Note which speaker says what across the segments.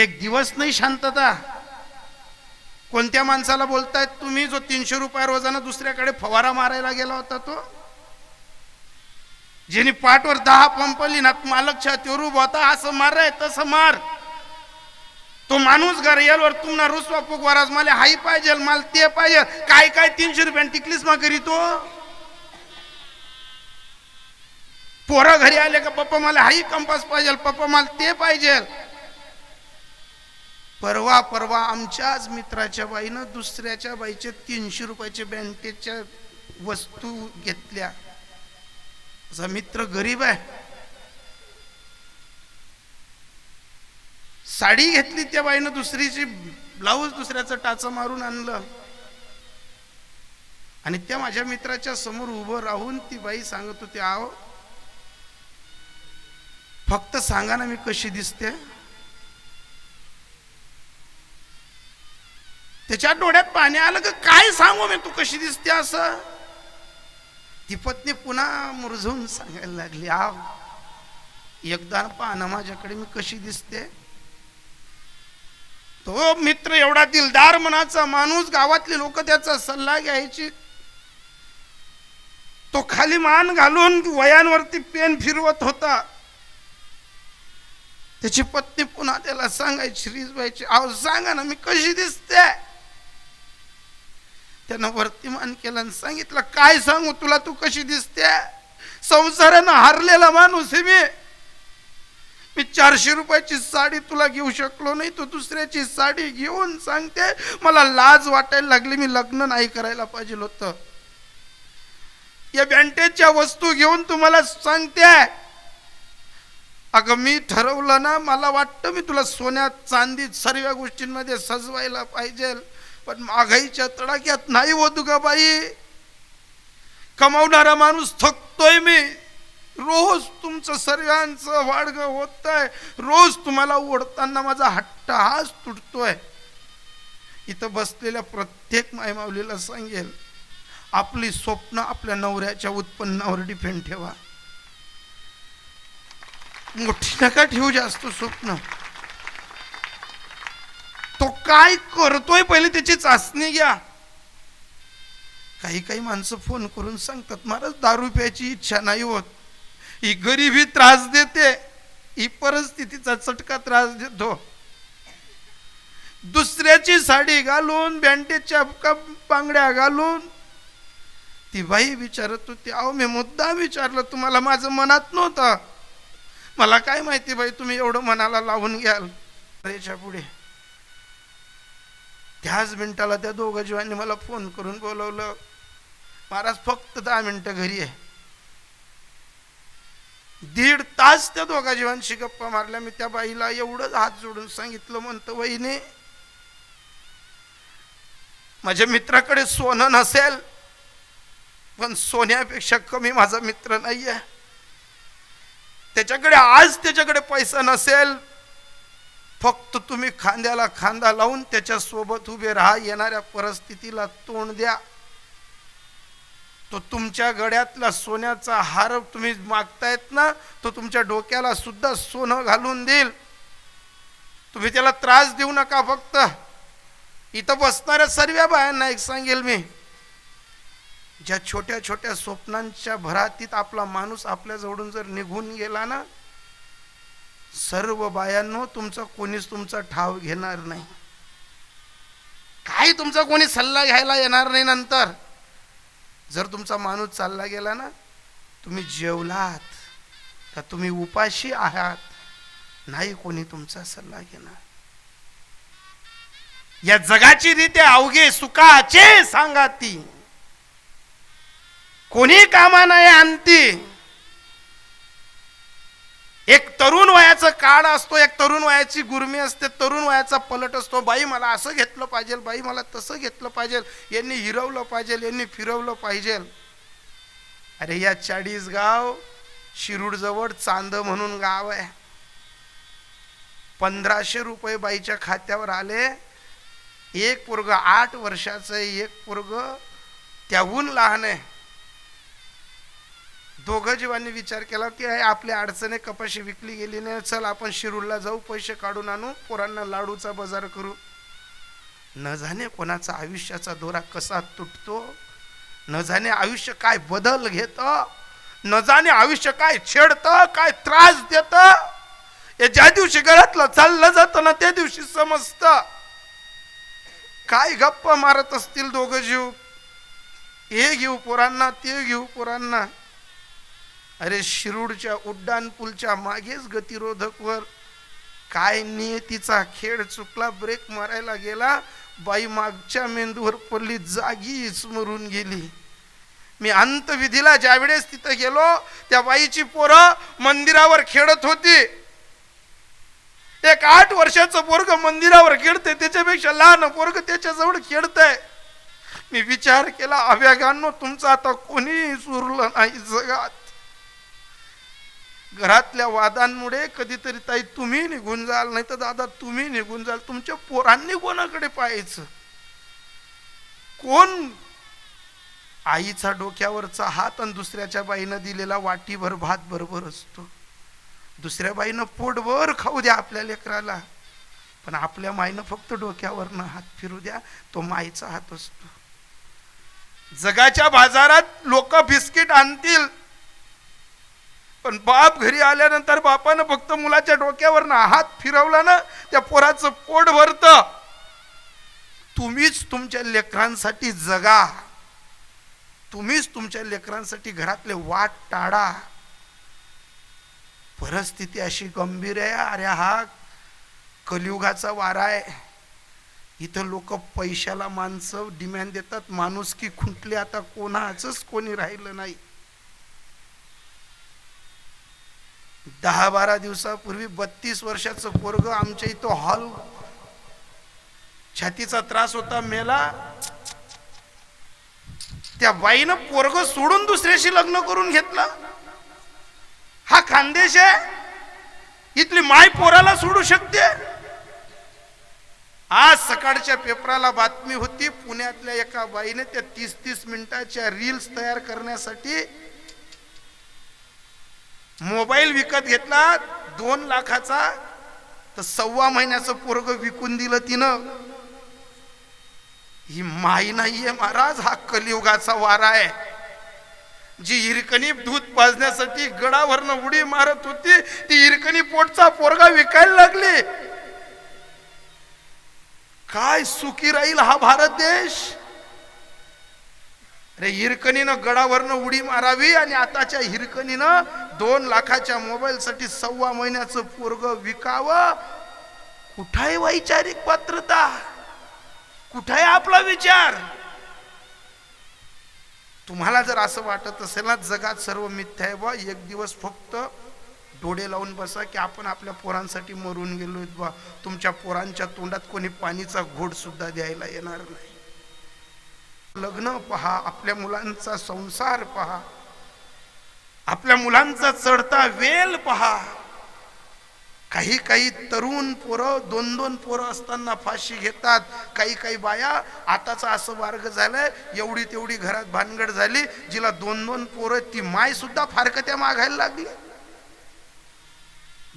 Speaker 1: एक दिवस नाही शांतता. कोणत्या माणसाला बोलतायत तुम्ही जो तीनशे रुपया रोजानं दुसऱ्याकडे फवारा मारायला गेला होता तो? ज्यांनी पाठवर दहा पंपली ना मालक छातीवर होता असं मार आहे तसं मार. तो माणूस घर यालवर तुम्हाला रुसवा पुगवाराज मला हाई पाहिजे मला ते पाहिजे काय काय तीनशे रुपयाने टिकलीस मा करी तो? पोरं घरी आले का पप्पा मला हाई कंपास पाहिजे पप्पा मला ते पाहिजे परवा परवा आमच्याच मित्राच्या बाईनं दुसऱ्याच्या बाईचे तीनशे रुपयाचे बँकेच्या वस्तू घेतल्या. असा मित्र गरीब आहे. साडी घेतली त्या बाईनं दुसरीची ब्लाऊज दुसऱ्याचं टाच मारून आणलं. आणि त्या माझ्या मित्राच्या समोर उभं राहून ती बाई सांगत होती आहो फक्त सांगा ना मी कशी दिसते. त्याच्या डोळ्यात पाणी आलं का काय सांगू मी? तू कशी दिसते असं? ती पत्नी पुन्हा मुरझून सांगायला लागली आव एकदा पाहणं माझ्याकडे मी कशी दिसते? तो मित्र एवढा दिलदार मनाचा माणूस गावातले लोक त्याचा सल्ला घ्यायची. तो खाली मान घालून वयांवरती पेन फिरवत होता. त्याची पत्नी पुन्हा त्याला सांगायची रिजबाईची आव सांगा ना मी कशी दिसते? त्यानं वरती मान केलं आणि सांगितलं काय सांगू तुला तू कशी दिसते? संसारानं हारलेला माणूस आहे मी. मी चारशे रुपयाची साडी तुला घेऊ शकलो नाही तू दुसऱ्याची साडी घेऊन सांगते मला लाज वाटायला लागली मी लग्न नाही करायला पाहिजे होतं. या बँटेजच्या वस्तू घेऊन तुम्हाला सांगते. अगं मी ठरवलं ना मला वाटतं मी तुला सोन्यात चांदीत सर्व गोष्टींमध्ये सजवायला पाहिजे. पण महागाईच्या तडाक्यात नाही हो ग बाई कमावणारा माणूस थकतोय मी. रोज तुमचं सर्वांचं वाडग होत आहे रोज तुम्हाला ओढताना माझा हट्ट हाच तुटतोय. इथं बसलेल्या प्रत्येक मायमावलीला सांगेल आपली स्वप्न आपल्या नवऱ्याच्या उत्पन्नावर डिपेंड ठेवा. मोठी नका ठेवू जास्त स्वप्न. तो काय करतोय पहिले त्याची चाचणी घ्या. काही काही माणसं फोन करून सांगतात महाराज दारू प्यायची इच्छा नाही होत. ही गरिबी त्रास देते. ही परिस्थितीचा चटका त्रास देतो. दुसऱ्याची साडी घालून बँडेजच्या बांगड्या घालून ती बाई विचारत होती अहो मी मुद्दा विचारलं तुम्हाला माझं मनात नव्हतं. मला काय माहिती बाई तुम्ही एवढं मनाला लावून घ्याल. याच्यापुढे. त्याच मिनिटाला त्या दोघं जीवांनी मला फोन करून बोलवलं. महाराज फक्त दहा मिनटं घरी आहे दीड तास त्या दोघा जीवांशी गप्पा मारल्या. मी त्या बाईला एवढंच हात जोडून सांगितलं म्हणतं वहिनी माझ्या मित्राकडे सोनं नसेल पण सोन्यापेक्षा कमी माझा मित्र नाही आहे त्याच्याकडे आज त्याच्याकडे पैसा नसेल फक्त तुम्ही खांद्याला खांदा लावून त्याच्यासोबत उभे राहा येणाऱ्या परिस्थितीला तोंड द्या. तो तुमच्या गड्यातला सोन्याचा हार तुम्ही मागतायत ना तो तुमच्या डोक्याला सुद्धा सोनं घालून देईल. तुम्ही त्याला त्रास देऊ नका फक्त. इथं बसणाऱ्या सर्व बायांना एक सांगेल मी. ज्या छोट्या छोट्या स्वप्नांच्या भरातीत आपला माणूस आपल्याजवळून जर निघून गेला ना सर्व बायांनो तुमचा कोणीच तुमचा ठाव घेणार नाही. काही तुमचा कोणी सल्ला घ्यायला येणार नाही नंतर. जर तुमचा माणूस चालला गेला ना तुम्ही जेवलात का तुम्ही उपाशी आहात. नाही कोणी तुमचा सल्ला घेणार. या जगाची रीते अवघे सुखाचे सांगा ती. कोणी कामा नाही आणती. एक तरुण वयाचं काळ असतो एक तरुण वयाची गुरमी असते तरुण वयाचा पलट असतो. बाई मला असं घेतलं पाहिजे बाई मला तसं घेतलं पाहिजे यांनी हिरवलं पाहिजे यांनी फिरवलं पाहिजे. अरे या चाळीस गाव शिरूडजवळ चांद म्हणून गाव आहे. पंधराशे रुपये बाईच्या खात्यावर आले. एक पोरग आठ वर्षाचं एक पोरग त्याहून लहान आहे. दोघं जीवांनी विचार केला की आहे आपल्या अडचणी कपाशी विकली गेली नाही चल आपण शिरूरला जाऊ पैसे काढून आणू पोरांना लाडूचा बाजार करू. न जाणे कोणाचा आयुष्याचा दोरा कसा तुटतो न जाणे आयुष्य काय बदल घेत न जाणे आयुष्य काय छेडत काय त्रास देत. हे ज्या दिवशी घरातलं चाललं जातं ना त्या दिवशी समजत. काय गप्पा मारत असतील दोघं जीव? हे घेऊ पोरांना ते घेऊ पोरांना. अरे शिरूडच्या उड्डाणपूलच्या मागेच गतिरोधकवर काय नियतीचा खेळ चुकला ब्रेक मारायला गेला बाई मागच्या मेंदूवर पडली जागीच मरून गेली. मी अंतविधीला ज्यावेळेस तिथं गेलो त्या बाईची पोरं मंदिरावर खेळत होती. एक आठ वर्षाचं पोरग मंदिरावर खेळते त्याच्यापेक्षा लहान पोरग त्याच्याजवळ खेळतंय. मी विचार केला अव्यागांनो तुमचं आता कोणी सुरलं नाही जगात. घरातल्या वादांमुळे कधीतरी ताई तुम्ही निघून जाल नाही तर दादा तुम्ही निघून जाल. तुमच्या पोरांनी कोणाकडे पाहायचं? कोण आईचा डोक्यावरचा हात आणि दुसऱ्याच्या बाईनं दिलेला वाटीभर भात बरोबर असतो? दुसऱ्या बाईनं पोटभर खाऊ द्या आपल्या लेकराला. पण आपल्या माईनं फक्त डोक्यावरनं हात फिरू द्या तो माईचा हात असतो. जगाच्या बाजारात लोक बिस्किट आणतील पण बाप घरी आल्यानंतर बापानं फक्त मुलाच्या डोक्यावरनं हात फिरवला ना त्या पोराचं पोट भरत. तुम्हीच तुमच्या लेकरांसाठी जगा. तुम्हीच तुमच्या लेकरांसाठी घरातले वाट टाळा परिस्थिती अशी गंभीर आहे अरे हा कलियुगाचा वारा आहे. इथं लोक पैशाला माणसं डिमॅन्ड देतात माणूस की खुंटले आता कोणाचंच कोणी राहिलं नाही. दहा बारा दिवसापूर्वी बत्तीस वर्षाचं पोरग आमच्या इथं हॉल छातीचा त्रास होता मेला. त्या बाईनं पोरग सोडून दुसऱ्याशी लग्न करून घेतलं. हा खानदेश आहे. इथली माय पोराला सोडू शकते. आज सकाळच्या पेपराला बातमी होती पुण्यातल्या एका बाईने त्या तीस तीस मिनिटाच्या रील्स तयार करण्यासाठी मोबाईल विकत घेतला दोन लाखाचा तर सव्वा महिन्याचं पोरग विकून दिलं तिनं. ही माई नाहीये महाराज हा कलियुगाचा वारा आहे. जी हिरकणी दूध पाजण्यासाठी गडावरनं उडी मारत होती ती हिरकणी पोटचा पोरगा विकायला लागली. काय सुखी राहील हा भारत देश? अरे हिरकणीनं गडावरनं उडी मारावी आणि आताच्या हिरकणीनं दोन लाखाच्या मोबाईलसाठी सव्वा महिन्याचं पोरग विकावं? कुठाय वैचारिक पात्रता? कुठाय आपला विचार? तुम्हाला जर असं वाटत असेल ना जगात सर्व मिथ्या आहे बा एक दिवस फक्त डोळे लावून बसा की आपण आपल्या पोरांसाठी मरून गेलो बा. तुमच्या पोरांच्या तोंडात कोणी पाणीचा घोड सुद्धा द्यायला येणार नाही. लग्न पहा आपल्या मुलांचा संसार पहा. आपल्या मुलांचा चढता वेल पहा. काही काही तरुण पोरं दोन दोन पोरं असताना फाशी घेतात. काही काही बाया आताचा असं मार्ग झालाय एवढी तेवढी घरात भानगड झाली जिला दोन दोन पोरं ती माय सुद्धा फारकत्या मागायला लागली.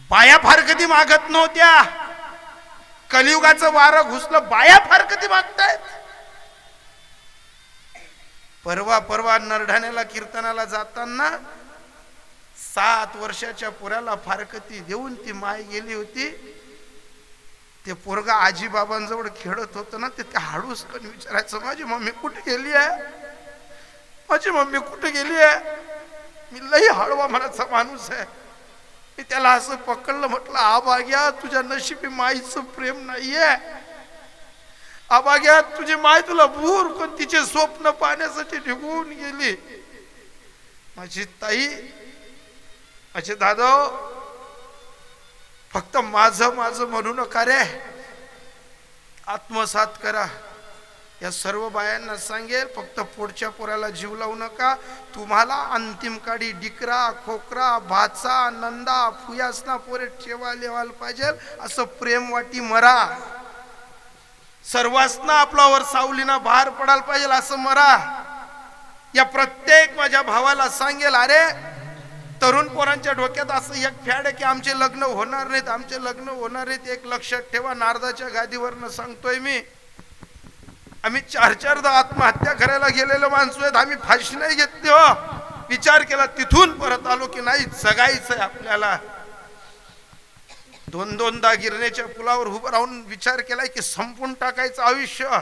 Speaker 1: बाया फारकती मागत नव्हत्या. कलियुगाचं वारं घुसलं बाया फारकती मागतायत. परवा परवा नरढाण्याला कीर्तनाला जाताना सात वर्षाच्या पोराला फारकती देऊन ती माय गेली होती. ते पोरगा आजीबाबांजवळ खेळत होतं ना ते त्या हाडूस कण विचारायचं माझी मम्मी कुठे गेली आहे? माझी मम्मी कुठे गेली आहे? मी लई हळवा मनाचा माणूस आहे. मी त्याला असं पकडलं म्हटलं आबाग्या तुझ्या नशिबी माईचं प्रेम नाहीये. आबाग्या तुझी माय तुला भूर पण तिचे स्वप्न पाहण्यासाठी निघून गेली. माझी ताई असे दादा फक्त माझं माझं म्हणू नका रे. आत्मसात करा. या सर्व बायांना सांगेल फक्त पुढच्या पोराला जीव लावू नका. तुम्हाला अंतिम काळी डिकरा खोकरा भाचा नंदा फुयासना पोरे ठेवा लेवायला पाहिजे. असं प्रेम वाटी मरा. सर्वांना आपल्यावर सावलीना भार पडायला पाहिजे असं मरा. या प्रत्येक माझ्या भावाला सांगेल अरे तरुण पोरांच्या डोक्यात असं एक फॅड आहे की आमचे लग्न होणार नाहीत आमचे लग्न होणार नाहीत. एक लक्षात ठेवा नारदाच्या गादीवरनं सांगतोय मी. आम्ही चार चारदा आत्महत्या करायला गेलेलो माणसो आहेत आम्ही फाशी नाही घेतली हो. विचार केला तिथून परत आलो की नाही जगायचंय आपल्याला. दोन दोनदा गिरण्याच्या पुलावर उभं राहून विचार केलाय की संपून टाकायचं आयुष्य.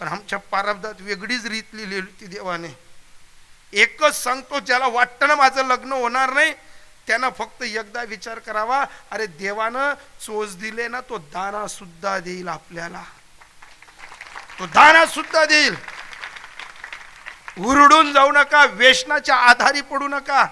Speaker 1: पण आमच्या पारब्धात वेगळीच रीत लिहिली होती देवाने. एकच सांगतो ज्याला वाटतं ना माझं लग्न होणार नाही त्यानं फक्त एकदा विचार करावा अरे देवानं चोच दिले ना तो दाना सुद्धा देईल आपल्याला. तो दाना सुद्धा देईल. उरडून जाऊ नका वेशनाच्या आधारी पडू नका.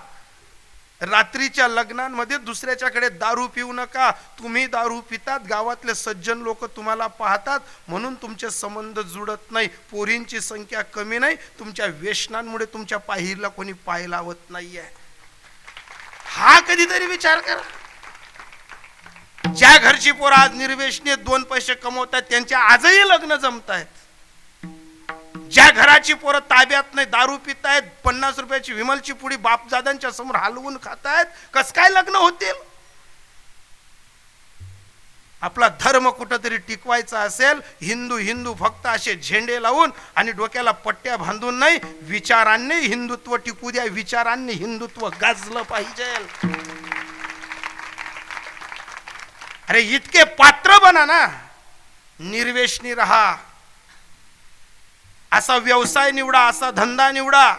Speaker 1: रात्रीच्या लग्नांमध्ये दुसऱ्याच्याकडे दारू पिऊ नका. तुम्ही दारू पितात गावातले सज्जन लोक तुम्हाला पाहतात म्हणून तुमचे संबंध जुडत नाही. पोरींची संख्या कमी नाही तुमच्या व्यसनांमुळे तुमच्या पाहिरीला कोणी पाय लावत नाहीये. हा कधीतरी विचार करा. ज्या घरची पोरं आज निर्वेशने दोन पैसे कमवतात त्यांच्या आजही लग्न जमत आहेत ज्या घराची पोरं ताब्यात नाही दारू पितायत पन्नास रुपयाची विमलची पुडी बापजादांच्या समोर हलवून खातायत कस काय लग्न होतील? आपला धर्म कुठंतरी टिकवायचा असेल हिंदू हिंदू फक्त असे झेंडे लावून आणि डोक्याला पट्ट्या बांधून नाही विचारांनी हिंदुत्व टिकू द्या विचारांनी हिंदुत्व गाजलं पाहिजे. अरे इतके पात्र बना ना. निर्वेशनी रहा. असा व्यवसाय निवडा असा धंदा निवडा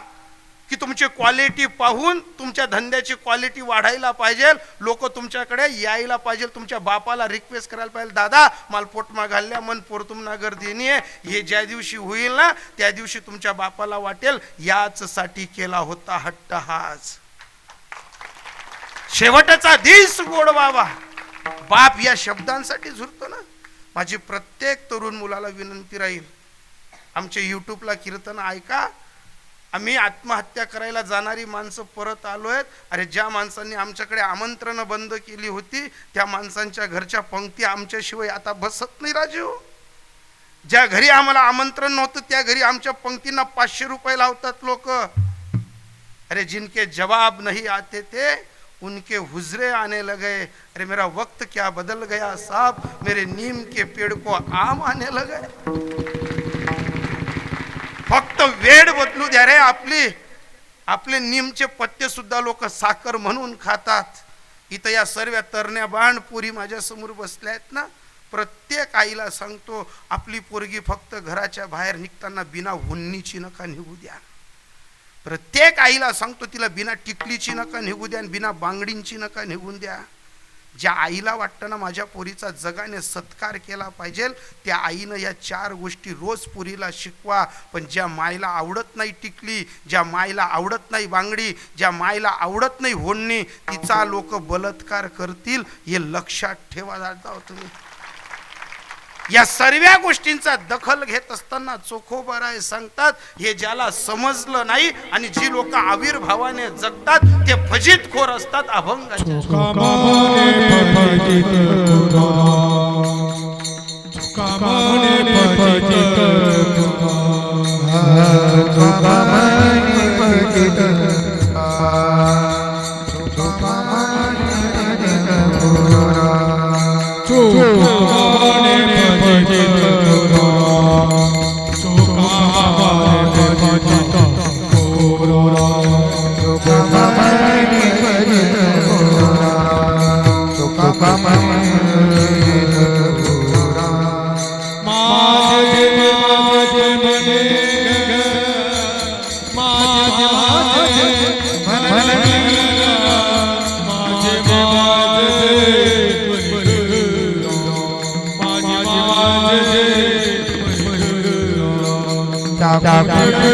Speaker 1: की तुमची क्वालिटी पाहून तुमच्या धंद्याची क्वालिटी वाढायला पाहिजे. लोक तुमच्याकडे यायला पाहिजे. तुमच्या बापाला रिक्वेस्ट करायला पाहिजे दादा मला पोट घालल्या मन पोरतुम नागर देणी आहे हे ज्या दिवशी होईल ना त्या दिवशी तुमच्या बापाला वाटेल. याच साठी केला होता हट्ट हाच शेवटचा दिस गोड बाबा. बाप या शब्दांसाठी झुरतो ना. माझी प्रत्येक तरुण मुलाला विनंती राहील. आमच्या यूट्यूबला कीर्तन ऐका. आम्ही आत्महत्या करायला जाणारी माणसं परत आलो आहेत अरे ज्या माणसांनी आमच्याकडे आमंत्रणं बंद केली होती त्या माणसांच्या घरच्या पंक्ती आमच्याशिवाय आता बसत नाही राजीव ज्या घरी आम्हाला आमंत्रण नव्हतं त्या घरी आमच्या पंक्तींना पाचशे रुपये लावतात लोक. अरे जिनके जवाब नहीं आते थे उनके हुजरे आने लगे. अरे मेरा वक्त क्या बदल गया साहब मेरे नीम के पेड़ को आम आने लगे. फक्त वेळ बदलू द्या रे आपली. आपले निमचे पत्ते सुद्धा लोक साखर म्हणून खातात. इथं या सर्व तरण्या बाण पुरी माझ्यासमोर बसल्या आहेत ना? प्रत्येक आईला सांगतो आपली पोरगी फक्त घराच्या बाहेर निघताना बिना हुन्नीची नका निघू द्या. प्रत्येक आईला सांगतो तिला बिना टिकलीची नका निघू द्या आणि बिना बांगडींची नका निघून द्या. ज्या आईला वाटतं ना माझ्या पोरीचा जगाने सत्कार केला पाहिजे त्या आईनं या चार गोष्टी रोज पोरीला शिकवा. पण ज्या मायला आवडत नाही टिकली ज्या मायला आवडत नाही बांगडी ज्या मायला आवडत नाही होणणी तिचा लोक बलात्कार करतील हे लक्षात ठेवा जाता तुम्ही. या सर्व गोष्टींचा दखल घेत असताना चोखोबराय सांगतात हे ज्याला समजलं नाही आणि जी लोक आविर्भावाने जगतात ते फजित खोर असतात अभंग
Speaker 2: कामाने
Speaker 1: ঠাকুর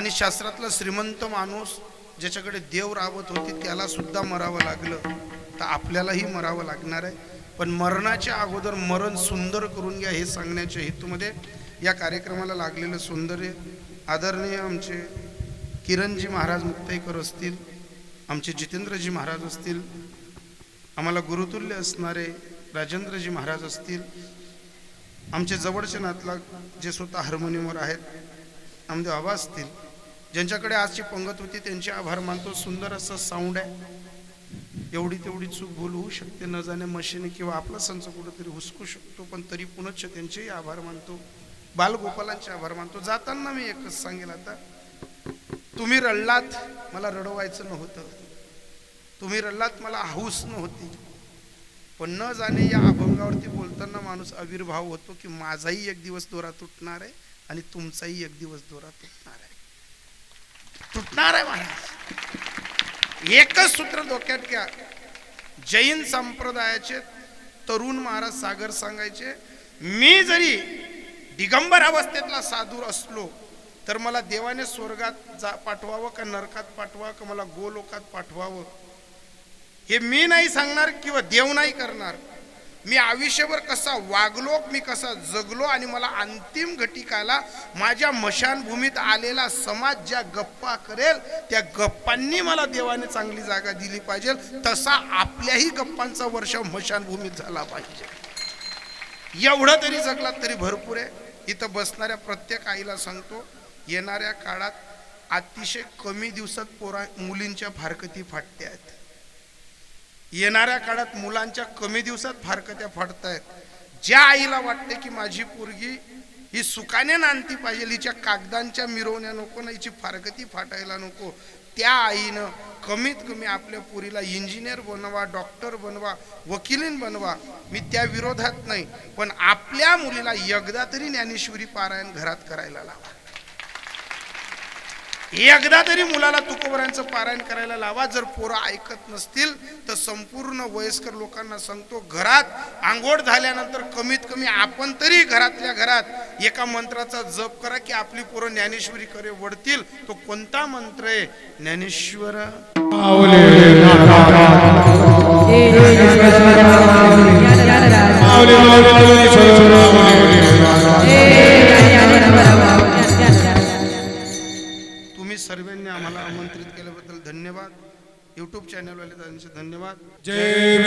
Speaker 1: आणि शास्त्रातला श्रीमंत माणूस ज्याच्याकडे देव राबत होते त्याला सुद्धा मरावं लागलं. तर आपल्यालाही मरावं लागणार आहे. पण मरणाच्या अगोदर मरण सुंदर करून घ्या हे सांगण्याच्या हेतूमध्ये या कार्यक्रमाला लागलेलं सौंदर्य आदरणीय आमचे किरणजी महाराज मुक्ताईकर असतील आमचे जितेंद्रजी महाराज असतील आम्हाला गुरुतुल्य असणारे राजेंद्रजी महाराज असतील आमचे जवळचे नातला जे स्वतः हार्मोनियमवर आहेत आमदेव बाबा असतील ज्यांच्याकडे आजची पंगत होती त्यांचे आभार मानतो. सुंदर असं साऊंड आहे. एवढी तेवढी चूक भूल होऊ शकते न जाणे मशीन किंवा आपला संच कुठंतरी हुसकू शकतो पण तरी पुनश्च त्यांचेही आभार मानतो. बालगोपालांचे आभार मानतो. जाताना मी एकच सांगेल आता. तुम्ही रडलात मला रडवायचं नव्हतं. तुम्ही रडलात मला हाऊस नव्हती. पण न जाणे या अभंगावरती बोलताना माणूस आविर्भाव होतो की माझाही एक दिवस दोरा तुटणार आहे आणि तुमचाही एक दिवस दोरा तुटणार आहे. तुटणार आहे महाराज. एकच सूत्र डोक्यात घ्या. जैन संप्रदायाचे तरुण महाराज सागर सांगायचे मी जरी दिगंबर अवस्थेतला साधू असलो तर मला देवाने स्वर्गात जा पाठवावं का नरकात पाठवावं का मला गोलोकात पाठवावं? हे मी नाही सांगणार किंवा देव नाही करणार. मी आयुष्यभर कसा वागलो मी कसा जगलो आणि मला अंतिम घटिकाला माझ्या मशानभूमीत आलेला समाज ज्या गप्पा करेल त्या गप्पांनी मला देवाने चांगली जागा दिली पाहिजे. तसा आपल्याही गप्पांचा वर्ष मशानभूमीत झाला पाहिजे. एवढं तरी जगलात तरी भरपूर आहे. इथं बसणाऱ्या प्रत्येक आईला सांगतो येणाऱ्या काळात अतिशय कमी दिवसात पोरा मुलींच्या फारकती फाटते आहेत. येणाऱ्या काळात मुलांच्या कमी दिवसात फारकत्या फाटतायत ज्या आईला वाटते की माझी पोरगी ही सुखाने नांदती पाहिजे हिच्या कागदांच्या मिरवण्या नको ना हिची फारकती फाटायला नको त्या आईनं कमीत कमी आपल्या पोरीला इंजिनियर बनवा डॉक्टर बनवा वकिलीन बनवा. मी त्या विरोधात नाही पण आपल्या मुलीला एकदा तरी ज्ञानेश्वरी पारायण घरात करायला लावा. एकदा तरी मुलाला तुकोबऱ्यांचं पारायण करायला लावा जर पोरं ऐकत नसतील तर संपूर्ण वयस्कर लोकांना सांगतो घरात आंघोळ झाल्यानंतर कमीत कमी आपण तरी घरातल्या घरात एका मंत्राचा जप करा की आपली पोरं ज्ञानेश्वरी करे वडतील तो कोणता मंत्र आहे ज्ञानेश्वर यूट्यूब चॅनलवाले त्यांचे धन्यवाद
Speaker 2: जय